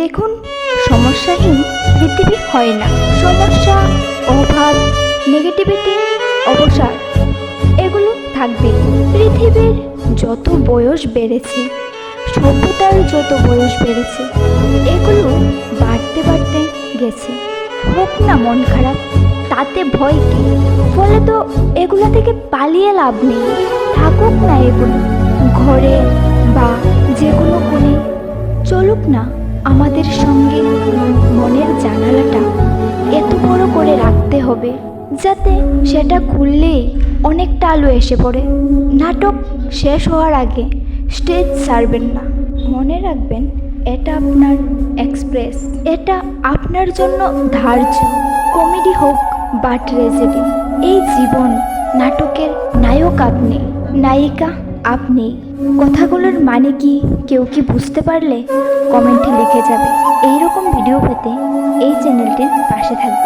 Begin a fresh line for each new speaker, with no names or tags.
দেখুন, সমস্যাহীন পৃথিবী হয় না। সমস্যা, অভাব নেগেটিভিটি অবসাদ, এগুলো থাকবে। পৃথিবীর যত বয়স বেড়েছে, সভ্যতার যত বয়স বেড়েছে, এগুলো বাড়তে বাড়তে গেছে। হোক না মন খারাপ, তাতে ভয় কি? ফলে তো এগুলো থেকে পালিয়ে লাভ নেই। থাকুক না এগুলো, ঘরে বা যে কোনো কোণে। চলুক না। আমাদের সঙ্গে মনের জানালাটা এত বড় করে রাখতে হবে যাতে সেটা খুললেই অনেকটা আলো এসে পড়ে। নাটক শেষ হওয়ার আগে স্টেজ ছাড়বেন না। মনে রাখবেন, এটা আপনার এক্সপ্রেস। এটা আপনার জন্য ধার্য, কমেডি হোক বা ট্রেজেডি। এই জীবন নাটকের নায়ক আপনি, নায়িকা আপনি কথাগুলোর মানে কি কেউ কি বুঝতে পারলে? কমেন্টে লিখে যাবে। এইরকম ভিডিও পেতে এই চ্যানেলটির পাশে থাকবে